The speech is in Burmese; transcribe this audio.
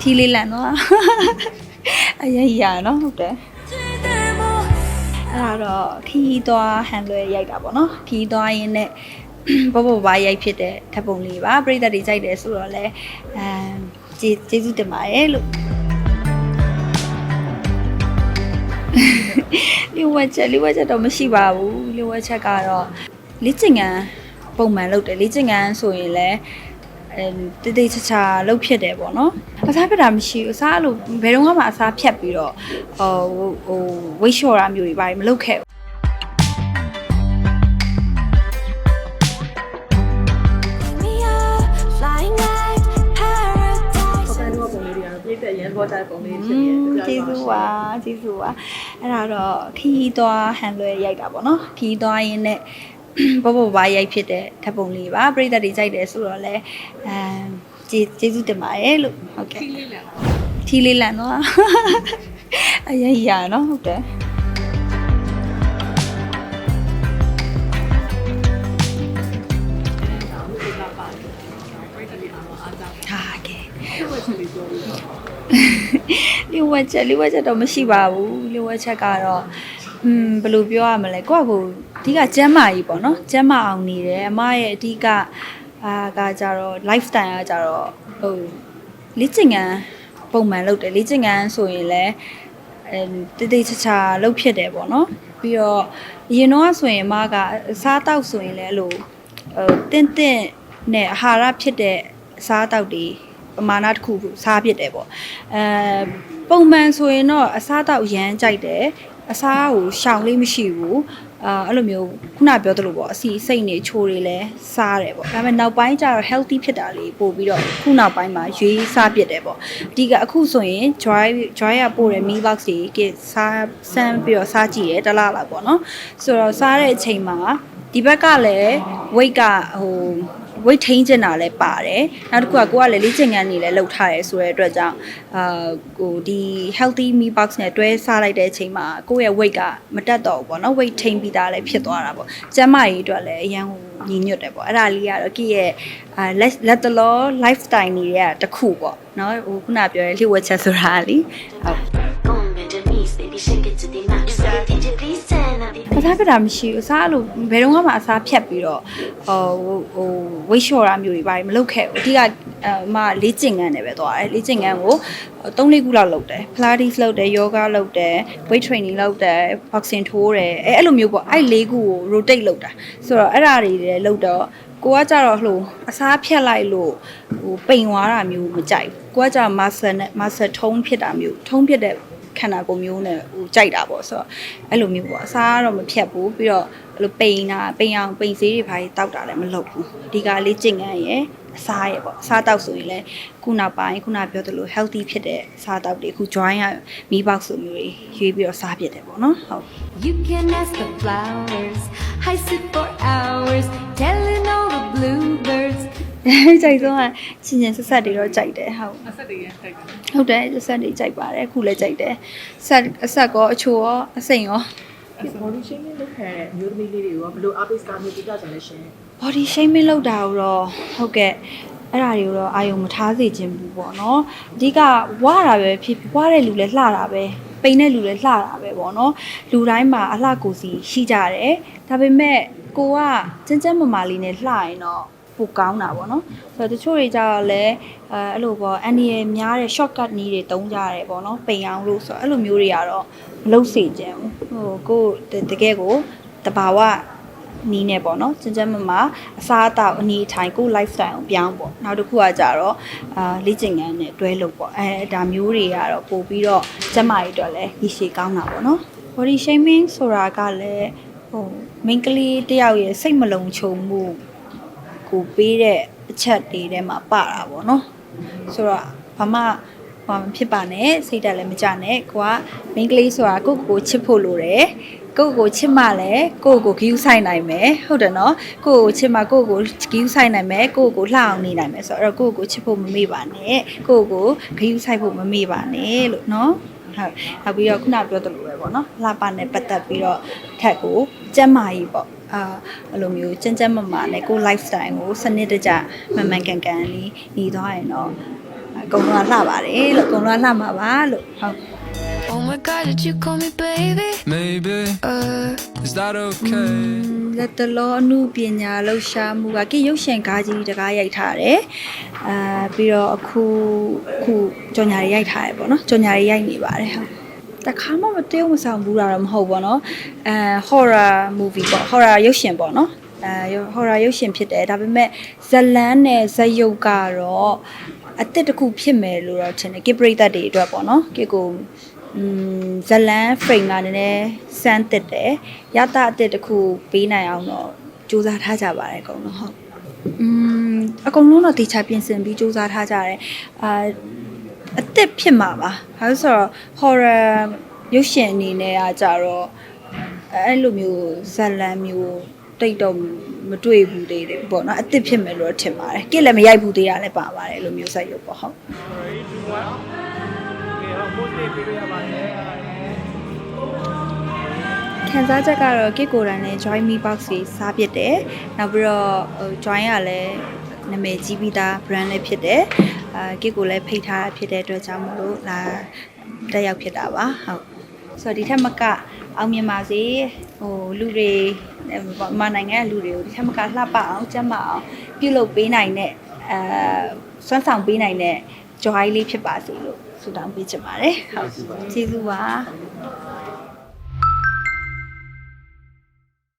ထီလေးလန့်တော့အရင်ရနော်ဟုတ်တယ်အဲ့ဒါတော့ခီးသွားဟန်လွယ်ရိုက်တာပေါ့နော်ခီးသွားရင်းနဲ့ဘောဘောဘာရိုက်ဖြစ်တဲ့ဓာတ်ပုံလေးပါပရိသတ်တွေကြိုက်တယ်ဆိုတော့လဲအဲကျေးကျေးဇူးတင်ပါတယ်လို့လျှို့ဝှက်ချက်လျှို့ဝှက်ချက်တော့မရှိပါဘူးလျှို့ဝှက်ချက်ကတော့လေ့ကျင့်ခန်းပုံမှန်လုပ်တယ်လေ့ကျင့်ခန်းဆိုရင်လည်း အဲတိတ်တိတ်ချာချာလုပ်ဖြစ်တယ်ပေါ့နော်အစားဖြစ်တာမရှိဘူးအစားလို့ဘယ်တော့မှအစားဖြတ်ပြီးတော့ဟိုဟိုဝိတ်လျှော့တာမျိုးတွေဘာတွေမလုပ်ခဲ့ဘူး We are flying like paradise. ဟိုကန်တော့ပုံလေးတွေကတော့ပြည့်တဲ့ရန်ဘောကြတဲ့ပုံလေးอืဖြစ်နေတယ်มပြကျေးဇူးပါကျေးဇူးပါအဲ့ဒါတော့ခီးသွားဟန်လွယ်ရိုက်တာပေါ့နော်ခီးသွားရင်းနဲ့ ဘောဘောဘာရိုက်ဖြစ်တဲ့ဓာတ်ပုံလေးပါပရိသတ်တွေကြိုက်တယ်ဆိုတော့လဲအဲကျေးကျေးဇူးတင်ပါတယ်လို့ဟုတ်ကဲ့ခီးလေးလည်းထီလေးလန့်တော့အရင်ရနော်ဟုတ်တယ်ဟာကဲဝက်ချက်လေးပြောပြီးတော့လျှို့ဝှက်ချက်လျှို့ဝှက်ချက်တော့မရှိပါဘူးလျှို့ဝှက်ချက်ကတော့ อืมဘယ်လိုပြောရမလဲကိုယ့်ကိုယ်အဓိကကျမ်းမာကြီးပေါ့နော်ကျမ်းမာအောင်နေတယ်အမရဲ့အဓိကအာကကြတော့ lifestyle ကကြတော့ဟိုလေ့ကျင့်ခန်းပုံမှန်လုပ်တယ်လေ့ကျင့်ခန်းဆိုရင်လည်းအဲတိတ်တိတ်ချာချာလုပ်ဖြစ်တယ်ပေါ့နော်ပြီးတော့အရင်တော့ဆိုရင်အမကအစားတောက်ဆိုရင်လည်းအဲ့လိုဟိုတင့်တင့်နဲ့အာဟာရဖြစ်တဲ့အစားတောက်တွေပမာဏတစ်ခုခုစားဖြစ်တယ်ပေါ့အဲ ပုံမှန်ဆိုရင်တော့အစားတောက်ရမ်းကြိုက်တယ်အစားကိုရှောင်လေးမရှိဘူးအာအဲ့လိုမျိုးခုနပြောသလိုပေါ့အစီစိတ်နေချိုးတွေလည်းစားတယ်ပေါ့ဒါပေမဲ့နောက်ပိုင်းကျတော့ healthy ဖြစ်တာလေးပို့ပြီးတော့ခုနောက်ပိုင်းမှာရွေးစားပြစ်တယ်ပေါ့အဓိကအခုဆိုရင် joy joy ရပို့တဲ့ meal box တွေကစားဆန်းပြီးတော့စားကြည့်ရတလားလားပေါ့နော်ဆိုတော့စားတဲ့အချိန်မှာဒီဘက်ကလည်း weight ကဟို weight ထိန်းကျင်တာလည်းပါတယ်နောက်တစ်ခုကကိုကလည်းလေ့ကျင့်ခန်းနေလည်းလုပ်ထားရဲဆိုတဲ့အတွက်ကြောင့်အာကိုဒီ healthy meal box နဲ့တွဲစားလိုက်တဲ့အချိန်မှာကိုယ့်ရဲ့ weight ကမတက်တော့ဘူးပေါ့နော် weight ထိန်းပြီးသားလည်းဖြစ်သွားတာပေါ့ကျန်းမာရေးအတွက်လည်းအရန်ဟိုညီညွတ်တယ်ပေါ့အဲ့ဒါလေးကတော့ကိရဲ့အာလက်လက်တလော lifestyle နေတဲ့တစ်ခုပေါ့နော်ဟိုခုနပြောရဲလျှို့ဝှက်ချက်ဆိုတာလीဟုတ် စားပြတာမရှိဘူးအစားလို့ဘယ်တော့မှအစားဖြတ်ပြီးတော့ဟိုဟိုဝိတ်လျှော့တာမျိုးတွေဘာတွေမလုပ်ခဲ့ဘူးအဓိကအမလေးကျင်ငန်းနဲ့ပဲသွားတယ်လေးကျင်ငန်းကို3လေးခုလောက်လုပ်တယ် Pilates လုပ်တယ် yoga လုပ်တယ် weight training လုပ်တယ် boxing ထိုးတယ်အဲအဲ့လိုမျိုးပေါ့အဲ့လေးခုကို rotate လုပ်တာဆိုတော့အဲ့ဒါတွေလည်းလုပ်တော့ကိုကကြတော့ဟိုအစားဖြတ်လိုက်လို့ဟိုပိန်သွားတာမျိုးမကြိုက်ဘူးကိုကကြတော့ muscle နဲ့ muscle ထုံးဖြစ်တာမျိုးထုံးဖြစ်တဲ့ ခန္ဓာကိုယ်မျိုးနဲ့ဟိုကြိုက်တာပေါ့ဆိုတော့အဲ့လိုမျိုးပေါ့အစားကတော့မဖြတ်ဘူးပြီးတော့အဲ့လိုပိန်တာပိန်အောင်ပိန်စေးတွေဘာတွေတောက်တာလည်းမလုပ်ဘူးဒီကလေးကျင့်ငန်းရယ်အစားရယ်ပေါ့အစားတောက်ဆိုရင်လည်းခုနောက်ပိုင်းခုနပြောသလို healthy ဖြစ်တဲ့အစားတောက်တွေအခု join ရမီးပေါက်ဆိုမျိုးတွေရွေးပြီးတော့စားဖြစ်တယ်ပေါ့နော်ဟုတ် You can ask the flowers. I sit for hours, telling all the bluebirds. ကြိုက်ဆုံးကချင်းချင်းဆက်ဆက်တွေတော့ကြိုက်တယ်ဟုတ်အဆက်တွေရတိုက်တယ်ဟုတ်တယ်ဆက်တွေကြိုက်ပါတယ်အခုလည်းကြိုက်တယ်ဆက်အဆက်ကောအချိုရောအစိမ်ရောအဲ့ body shaming လုပ်ခဲ့တဲ့မျိုးသမီးလေးတွေကိုဘယ်လို update စကားမျိုးပြကြကြလဲရှင် body shaming လောက်တာကိုတော့ဟုတ်ကဲ့အဲ့ဒါတွေကိုတော့အာယုံမထားစေခြင်းဘူးပေါ့နော်အဓိကဝါတာပဲဖြစ်ဝါတဲ့လူလည်းလှတာပဲပိန်တဲ့လူလည်းလှတာပဲပေါ့နော်လူတိုင်းမှာအလှကိုယ်စီရှိကြတယ်ဒါပေမဲ့ကိုကစင်စင်မမာလေးနဲ့လှရင်တော့ ပိုကောင်းတာပေါ့နော်ဆိုတော့တချို့တွေကြတော့လည်းအဲအဲ့လိုပေါ့အန်ဒီရများတဲ့ shortcut နည်းတွေတုံးကြရတယ်ပေါ့နော်ပိန်အောင်လို့ဆိုတော့အဲ့လိုမျိုးတွေကတော့မလုပ်စေချင်ဘူးဟိုကိုတကယ်ကိုတဘာဝနီးနေပေါ့နော်စင်ကြမ်းမမအစားအသောက်အနေအထိုင်ကို lifestyle ကိုပြောင်းပေါ့နောက်တစ်ခုကကြတော့အာလေ့ကျင့်ခန်းနဲ့တွဲလို့ပေါ့အဲဒါမျိုးတွေကတော့ပို့ပြီးတော့ကျန်းမာရေးအတွက်လည်းရည်ရှည်ကောင်းတာပေါ့နော် body shaming ဆိုတာကလည်းဟို main ကလေးတယောက်ရဲ့စိတ်မလုံခြုံမှု ကိုပေးတဲ့အချက်တွေထဲမှာပါတာပေါ့နော်ဆိုတော့ဘာမှဘာမှဖြစ်ပါနဲ့စိတ်တက်လည်းမကြနဲ့ကိုက main ကလေးဆိုတာကိုယ့်ကိုယ်ကိုချစ်ဖို့လိုတယ်ကိုယ့်ကိုယ်ကိုချစ်မှလည်းကိုယ့်ကိုယ်ကိုဂယူးဆိုင်နိုင်မယ်ဟုတ်တယ်နော်ကိုယ့်ကိုယ်ချစ်မှကိုယ့်ကိုယ်ကိုဂယူးဆိုင်နိုင်မယ်ကိုယ့်ကိုယ်လှအောင်နေနိုင်မယ်ဆိုတော့ကိုယ့်ကိုယ်ကိုချစ်ဖို့မမေ့ပါနဲ့ကိုယ့်ကိုယ်ကိုဂယူးဆိုင်ဖို့မမေ့ပါနဲ့လို့နော်ဟုတ်နောက်ပြီးတော့ခုနပြောသလိုပဲပေါ့နော်လှပနဲ့ပတ်သက်ပြီးတော့ထက်ကိုကျမ်းမာရေးပေါ့ အာအဲ့လိုမျိုးကြမ်းကြမ်းမမာနဲ့ကိုယ် lifestyle ကိုစနစ်တကျမှန်မှန်ကန်ကန်လေးနေသွားရင်တော့အကုန်လုံးကလှပါတယ်လို့အကုန်လုံးကလှမှာပါလို့ဟုတ် Oh my god, did you call me baby? Maybe Uh, is that okay? လက်တလောအမှုပညာလှူရှာမှုကကိရုပ်ရှင်ကားကြီးတကားရိုက်ထားတယ်အာပြီးတော့အခုအခုကြော်ညာတွေရိုက်ထားတယ်ပေါ့နော်ကြော်ညာတွေရိုက်နေပါတယ်ဟုတ် တခါမှမတွေ့မဆောင်ဘူးတာတော့မဟုတ်ဘောနော်အဲ horror movie ပေါ့ horror ရုပ်ရှင်ပေါ့နော်အဲ horror ရုပ်ရှင်ဖြစ်တယ်ဒါပေမဲ့ဇလန်းနဲ့ဇယုတ်ကတော့အစ်စ်တစ်ခုဖြစ်မယ်လို့တော့ထင်တယ်ကိပရိသတ်တွေအတွက်ပေါ့နော်ကိကိုဇလန်း frame ကနည်းနည်းစမ်းတက်တယ်ရတာအစ်စ်တစ်ခုပေးနိုင်အောင်တော့စူးစမ်းထားကြပါတယ်အကုန်လုံးဟုတ်อืมအကုန်လုံးတော့တေချာပြင်ဆင်ပြီးစူးစမ်းထားကြတယ်အာ အတစ်ဖြစ်မှာပါဘာလို့ဆိုတော့ horror ရုပ်ရှင်အနေနဲ့ကကြတော့အဲ့လိုမျိုးဇလန်မျိုးတိတ်တော့မတွေ့ဘူးသေးတယ်ပေါ့နော်အတစ်ဖြစ်မယ်လို့တော့ထင်ပါတယ်ကိလည်းမရိုက်ဘူးသေးတာလည်းပါပါတယ်အဲ့လိုမျိုးဆက်ရုပ်ပေါ့ဟုတ်ခံစားချက်ကတော့ကစ်ကိုရန်နဲ့ join me box ကြီးစားဖြစ်တယ်။နောက်ပြီးတော့ဟို join ကလည်း နာမည်ကြီးပြီးသား brand လေးဖြစ်တယ်။အာကစ်ကိုလည်းဖိတ်ထားတာဖြစ်တဲ့အတွက်ကြောင့်မလို့လာတက်ရောက်ဖြစ်တာပါ။ဟုတ်။ဆိုတော့ဒီထက်မကအောင်မြင်ပါစေ။ဟိုလူတွေမနိုင်ငံကလူတွေကိုဒီထက်မကလှပအောင်ကျန်းမာအောင်ပြုလုပ်ပေးနိုင်တဲ့အာစွမ်းဆောင်ပေးနိုင်တဲ့ joy လေးဖြစ်ပါစေလို့ဆုတောင်းပေးချင်ပါတယ်။ဟုတ်။ကျေးဇူးပါ။